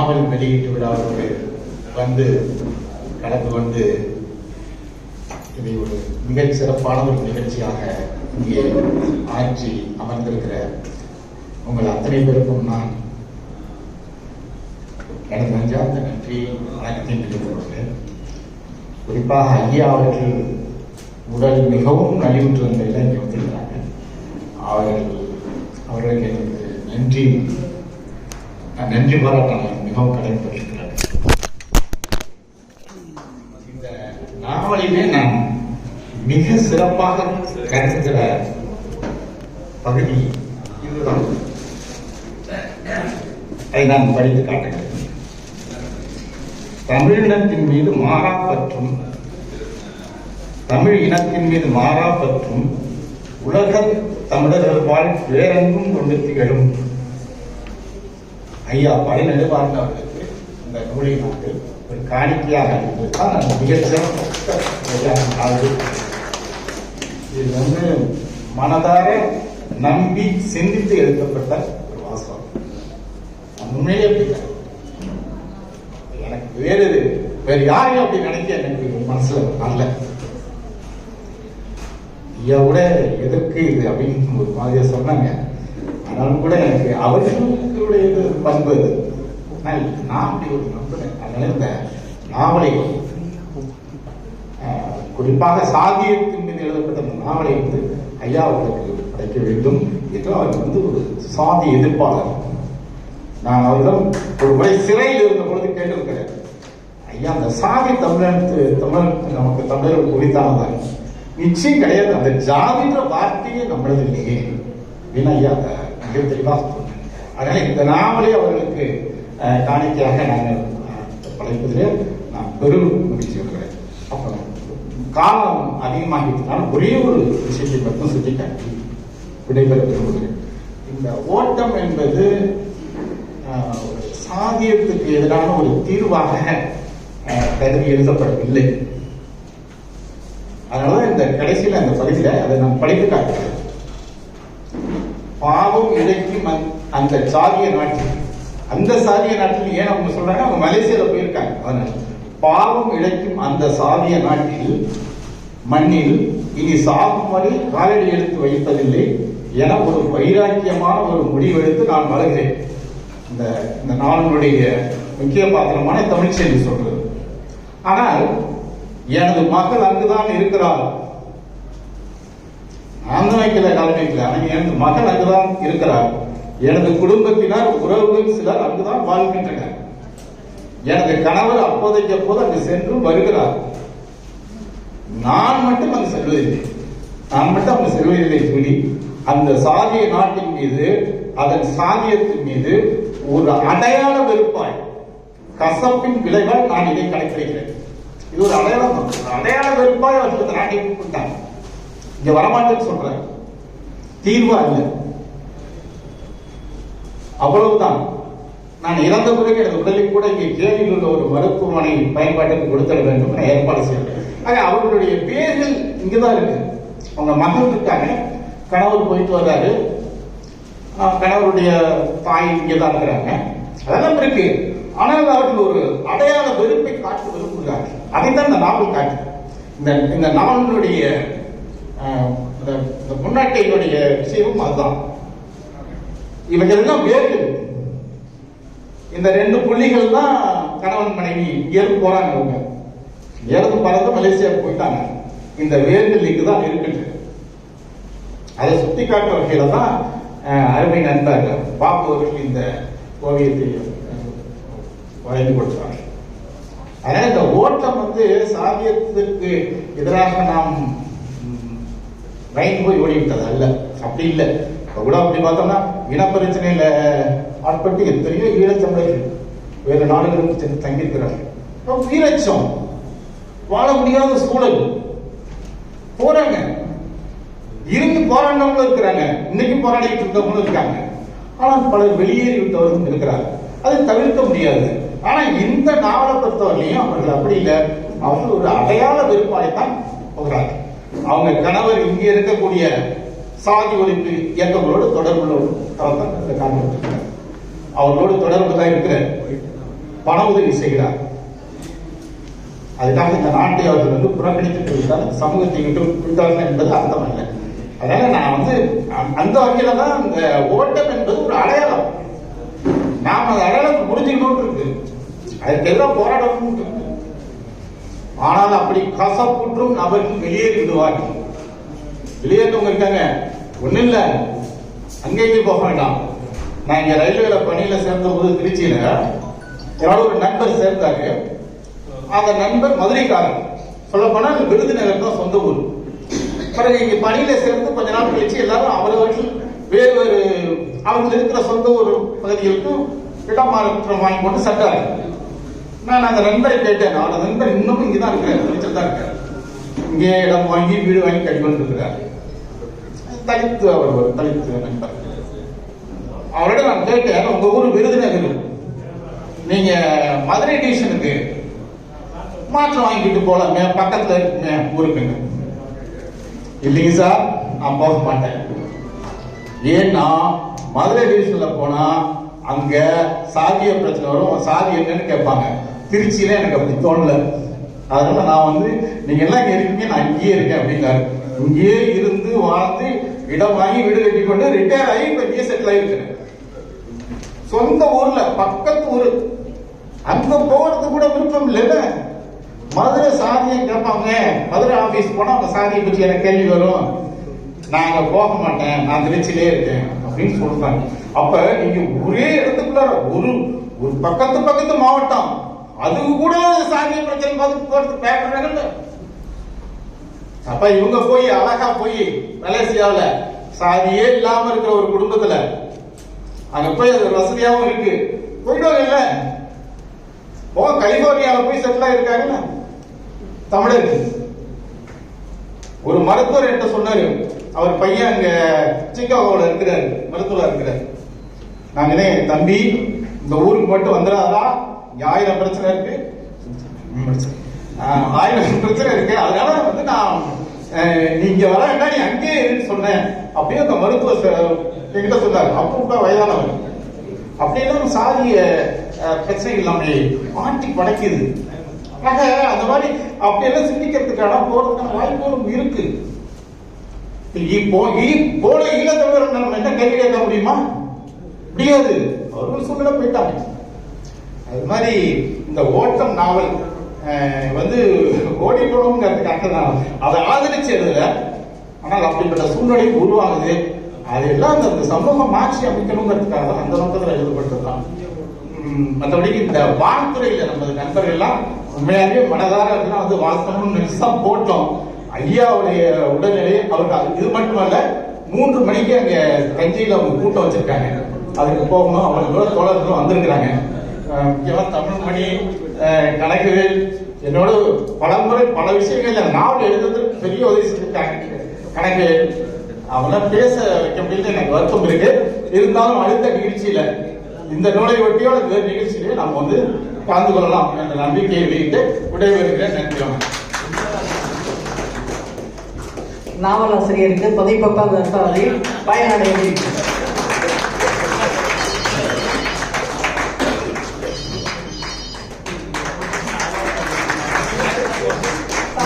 நாவல் வெளியீட்டு விழாவுக்கு வந்து கலந்து கொண்டு இதை ஒரு மிக சிறப்பான ஒரு நிகழ்ச்சியாக இங்கே ஆட்சி அமர்ந்திருக்கிற உங்கள் அத்தனை பேருக்கும் நான் எனது நெஞ்சார்ந்த நன்றி. வணக்கத்தை தெரிவித்துக் கொள்கிறேன். குறிப்பாக ஐயா அவர்கள் உடல் மிகவும் நலிவுற்று வந்த இங்கே வந்திருக்கிறாங்க அவர்கள் அவர்களுக்கு எனக்கு நன்றி நன்றி பாராட்ட மிகவும் கடைபிடிக்கிறது இந்த நாவலிலே நாம் மிக சிறப்பாக கருதுகிற பகுதி இதுதான். அதை நான் படித்து காட்டுகிறேன் தமிழினத்தின் மீது மாறா பற்றும் தமிழ் இனத்தின் மீது மாறா பற்றும் உலக தமிழர்கள் வாழ் வேறெங்கும் கொண்டு திகழும் ஐயா பழி நெடுவார்ந்த அவர்களுக்கு இந்த நூலை நாட்டு ஒரு காணிக்கையாக அளிப்பதுதான் அந்த மிகச்சிறந்த இது வந்து மனதார நம்பி சிந்தித்து எழுதப்பட்ட ஒரு வாசகம். நான் உண்மையிலே அப்படிதான் எனக்கு வேறு வேறு யாரையும் அப்படி நினைக்க எனக்கு மனசுல வரல ஐயா கூட எதற்கு இது அப்படின்னு ஒரு மாதிரியா சொன்னாங்க. ஆனாலும் கூட எனக்கு அவர்களுடைய பண்பு அது ஆனால் நான் அப்படி ஒரு நம்புறேன் அதனால இந்த நாவலை குறிப்பாக சாதியத்தின் மீது எழுதப்பட்ட அந்த நாவலை வந்து ஐயா அவர்களுக்கு படைக்க வேண்டும். என்று அவர் வந்து ஒரு சாதி எதிர்ப்பாளர். நான் அவரிடம் ஒரு முறை சிறையில் இருந்த பொழுது கேட்டிருக்கிறேன். ஐயா அந்த சாதி தமிழனுக்கு தமிழ் நமக்கு தமிழர்கள் குறித்தானதான் நிச்சயம் கிடையாது. அந்த ஜாதின்ற வார்த்தையே நம்மளது இல்லையே. அப்படின்னு ஐயா மிக தெளிவாக அதனால இந்த நாவலே அவர்களுக்கு காணிக்கையாக நாங்கள் படைப்பதிலே நான் பெரும் மகிழ்ச்சி கொள்கிறேன் அப்புறம் காலம் அதிகமாகிட்டனால ஒரே ஒரு விஷயத்தை மட்டும் சுட்டிக்காட்டி விடைபெற விரும்புகிறேன் இந்த ஓட்டம் என்பது ஆஹ், சாதியத்துக்கு எதிரான ஒரு தீர்வாக கருதி எழுதப்படவில்லை. அதனால இந்த கடைசியில் அந்த பகுதியில் அதை நான் படித்து காட்டுகிறேன். பாவம் இழைக்கும் அந்த- அந்த சாதிய நாட்டில் அந்த சாதிய நாட்டில் ஏன் அவங்க சொல்றாங்க? அவங்க மலேசியால போயிருக்காங்க. அதனால பாவம் இழைக்கும் அந்த சாதிய நாட்டில் மண்ணில் இனி சாகும் வரை காலடி எடுத்து வைப்பதில்லை என ஒரு வைராக்கியமான ஒரு முடிவெடுத்து நான் வளர்கிறேன் இந்த இந்த நாளினுடைய முக்கிய பாத்திரமான தமிழ்ச்செல்வி சொல்றது. ஆனால் எனது மகள் அங்குதான் இருக்கிறார் நான் தான் வைக்கல ஆனால் எனது மகன் அங்குதான் இருக்கிறார். எனது குடும்பத்தினர் உறவுகள் சிலர் அங்குதான் வாழ்கின்றனர். எனது கணவர் அப்போதைக்கு அப்போது அங்கு சென்று வருகிறார். நான் மட்டும் அங்கு செல்வதில்லை. நான் மட்டும் அங்கு செல்வதில்லை சொல்லி அந்த சாதிய நாட்டின் மீது அதன் சாதியத்தின் மீது ஒரு அடையாள வெறுப்பாய் கசப்பின் விளைவால் நான் இதை கணக்கிடுகிறேன். இது ஒரு அடையாளம் அடையாள வெறுப்பாய் அவர்கள் நாட்டை கூப்பிட்டாங்க இங்க வரமாட்டேன்னு சொல்றேன். தீர்வா இல்லை அவ்வளவுதான். நான் இறந்த பிறகு எனது உடலை கூட இங்கே கேரியில் உள்ள ஒரு மருத்துவமனை பயன்பாட்டுக்கு கொடுத்தல் வேண்டும் நான் ஏற்பாடு செய்யறேன் ஆக அவர்களுடைய பேர்கள் இங்கதான் இருக்கு. அவங்க மகள் இருக்காங்க. கணவர் போயிட்டு வர்றாரு. கணவருடைய தாய் இங்கதான் இருக்கிறாங்க. அதெல்லாம் இருக்கு. ஆனால் அவர்கள் ஒரு அடையாள வெறுப்பை காட்டு விரும்புகிறார்கள். அதைத்தான் இந்த நாவல் காட்டு இந்த இந்த நாவலுடைய இந்த முன்னாட்டையினுடைய விஷயமும் அதுதான். இவங்க எல்லாம் வேர்கள் இந்த ரெண்டு புள்ளிகள் தான் கணவன் மனைவி இங்கிருந்து போறாங்க அவங்க இங்கிருந்து பறந்து மலேசியாவுக்கு போயிட்டாங்க. இந்த வேர்கள் தான் இருக்குது அதை சுட்டி காட்டும் வகையில தான் அருமை நண்பர் பாபு அவர்கள் இந்த ஓவியத்தை வரைந்து கொடுத்தாங்க அதனால இந்த ஓட்டம் வந்து சாதியத்திற்கு எதிராக நாம் மைண்ட் போய் ஓடிவிட்டது. அல்ல. அப்படி இல்லை. இப்போ கூட அப்படி பார்த்தோம்னா இனப்பிரச்சனையில ஆட்பட்டு எத்தனையோ ஈழத்தமிழர்கள் வேறு நாடுகளுக்கு சென்று தங்கியிருக்கிறார்கள். அப்ப உயிரச்சம் வாழ முடியாத சூழல். போறாங்க. இருந்து போராடினவங்களும் இருக்கிறாங்க. இன்னைக்கு போராடிட்டு இருக்கவங்களும் இருக்காங்க. ஆனால் பலர் வெளியேறி விட்டவர்களும் இருக்கிறார் அதை தவிர்க்க முடியாது. ஆனா இந்த நாவலை பொறுத்தவரையிலையும் அவர்கள் அப்படி இல்லை. அவர்கள் ஒரு அடையாள விருப்பாய்த்தான் போகிறார்கள். அவங்க கணவர் இங்கே இருக்கக்கூடிய சாதி ஒழிப்பு இயக்கங்களோடு தொடர்புள்ள தான் இந்த காரணம் அவர்களோடு தொடர்பு தான் இருக்கிற பண உதவி செய்கிறார். அதுக்காக இந்த நாட்டை அவர்கள் வந்து புறக்கணித்து விட்டால் சமூகத்தை விட்டு விட்டார்கள் என்பது அர்த்தம் இல்லை அதனால நான் வந்து அந்த வகையில தான் இந்த ஓட்டம் என்பது ஒரு அடையாளம். நாம் அந்த அடையாளத்தை புரிஞ்சுக்கணும் இருக்கு. அதுக்கு எதிராக போராடணும் இருக்கு. ஆனால் அப்படி கசப்புற்றும் நபர்கள் வெளியேறி விடுவார்கள். வெளியேற்றவங்க இருக்காங்க ஒண்ணும் இல்ல. அங்கேயும் போக வேண்டாம். நான் இங்க ரயில்வேல பணியில சேர்ந்த போது திருச்சியில என்னோட ஒரு நண்பர் சேர்ந்தாரு. அந்த நண்பர் மதுரைக்காரர். சொல்ல போனா விருதுநகர் தான் சொந்த ஊர். பிறகு இங்க பணியில சேர்ந்து கொஞ்ச நாள் கழிச்சு எல்லாரும் அவரவர்கள் வேறு வேறு அவங்க இருக்கிற சொந்த ஊர் பகுதிகளுக்கு இடம் மாற்றம் வாங்கி கொண்டு சென்றார்கள். நான் அந்த நண்பரை கேட்டேன். அவரோட நண்பர் இன்னமும் இங்கே தான் இருக்கிறார். அமைச்சர் தான் இருக்கார். இங்கே இடம் வாங்கி வீடு வாங்கி கட்டிக்கொண்டு இருக்கிறார் தலித்து அவர் ஒரு தலித்து நண்பர். அவரோட நான் கேட்டேன் உங்க ஊர் விருதுநகர் நீங்க மதுரை டிவிஷனுக்கு மாற்றம் வாங்கிட்டு போலாமே பக்கத்துல ஊருக்குங்க இல்லைங்க சார் நான் போக மாட்டேன். ஏன்னா மதுரை டிவிஷன்ல போனா அங்க சாதிய பிரச்சனை வரும். சாதி என்னன்னு கேட்பாங்க. திருச்சியில எனக்கு அப்படி தோணல. அதனால நான் வந்து நீங்க எல்லாம் இங்க இருக்கீங்க நான் இங்கேயே இருக்கேன் அப்படின்னாரு. இங்கேயே இருந்து வாழ்ந்து இடம் வாங்கி வீடு கட்டி கொண்டு ரிட்டையர் ஆகி இப்ப இங்கேயே செட்டில் ஆயிருக்கிறேன். சொந்த ஊர்ல பக்கத்து ஊர். அங்க போறது கூட விருப்பம் இல்லைல்ல மதுரை சாதியை கேட்பாங்க. மதுரை ஆபீஸ் போனா அவங்க சாதியை பற்றி எனக்கு கேள்வி வரும். நான் அங்க போக மாட்டேன் நான் திருச்சியிலே இருக்கேன் அப்படின்னு சொல்றாங்க. அப்ப நீங்க ஒரே இடத்துக்குள்ள ஒரு ஒரு பக்கத்து பக்கத்து மாவட்டம் அது கூட சாதிய பிரச்சனை பார்த்து போறது பேப்பர் அப்ப இவங்க போய் அழகா போய் மலேசியாவில் சாதியே இல்லாம இருக்கிற ஒரு குடும்பத்துல அங்க போய் அது வசதியாவும் இருக்கு. போயிடுவாங்கல்ல ஓ கலிபோர்னியாவில் போய் செட்டில் ஆயிருக்காங்கல்ல? தமிழர்கள் ஒரு மருத்துவர் என்கிட்ட சொன்னாரு அவர் பையன் அங்க சிக்காகோல இருக்கிறாரு மருத்துவராக இருக்கிறாரு. நாங்க தம்பி இந்த ஊருக்கு மட்டும் வந்துடாதா ஆயிரம் பிரச்சனை இருக்கு. ஆயிரம் பிரச்சனை இருக்கு. அதனால வந்து நான் நீங்க வர வேண்டாம் நீ அங்கேயே இருன்னு சொன்னேன். அப்படியே அந்த மருத்துவர் என்கிட்ட சொன்னாரு. அப்போ கூட வயதானவர். அப்படியெல்லாம் சாதிய பிரச்சனை பிரச்சனைகள் மாட்டி படைக்குது. ஆக அந்த மாதிரி அப்படியெல்லாம் சிந்திக்கிறதுக்கான போறதுக்கான வாய்ப்புகளும் இருக்கு. இப்போ போல ஈழத்தமிழர் நம்ம என்ன கேள்வி கேட்க முடியுமா? முடியாது. அவர்கள் சூழ்நிலை போயிட்டாங்க. அது மாதிரி இந்த ஓட்டம் நாவல் வந்து ஓடி போனோம்ங்கிறதுக்காக நான் அதை ஆதரிச்சு எழுதல. ஆனால் அப்படிப்பட்ட சூழ்நிலை உருவாகுது. அதெல்லாம் அந்த சமூகம் மாற்றி அமைக்கணுங்கிறதுக்காக தான் அந்த நோக்கத்தில் எழுதப்பட்டதுதான் மற்றபடி இந்த வாழ்த்துறையில நமது நண்பர்கள் எல்லாம் உண்மையாகவே மனதார வந்து வாழ்த்தணும்னு நினைச்சு தான் போட்டோம். ஐயாவுடைய உடல்நிலை அவருக்கு அது- இது மட்டுமல்ல மூன்று மணிக்கு அங்க தஞ்சையில் அவங்க கூட்டம் வச்சிருக்காங்க. அதுக்கு போகணும் அவங்களோட தோழர்களும் வந்திருக்கிறாங்க. முக்கியமாக தமிழ்மணி தமிழ் மணி கணக்குகள் என்னோட பலமுறை பல விஷயங்கள் நாவல் எழுதுறதுக்கு பெரிய உதவி செஞ்சிருக்காங்க. கணக்கு அவெல்லாம் பேச வைக்க முடியல எனக்கு வருத்தம் இருக்கு. இருந்தாலும் அடுத்த நிகழ்ச்சியில இந்த நூலை ஒட்டியோட வேறு நிகழ்ச்சியிலே நம்ம வந்து கலந்து கொள்ளலாம் என்ற நம்பிக்கையை வெளியிட்டு விடைபெறுகிறேன். நன்றி நாவலாசிரியருக்கு புதைப்பக்கம் தந்தாரை பயனடைய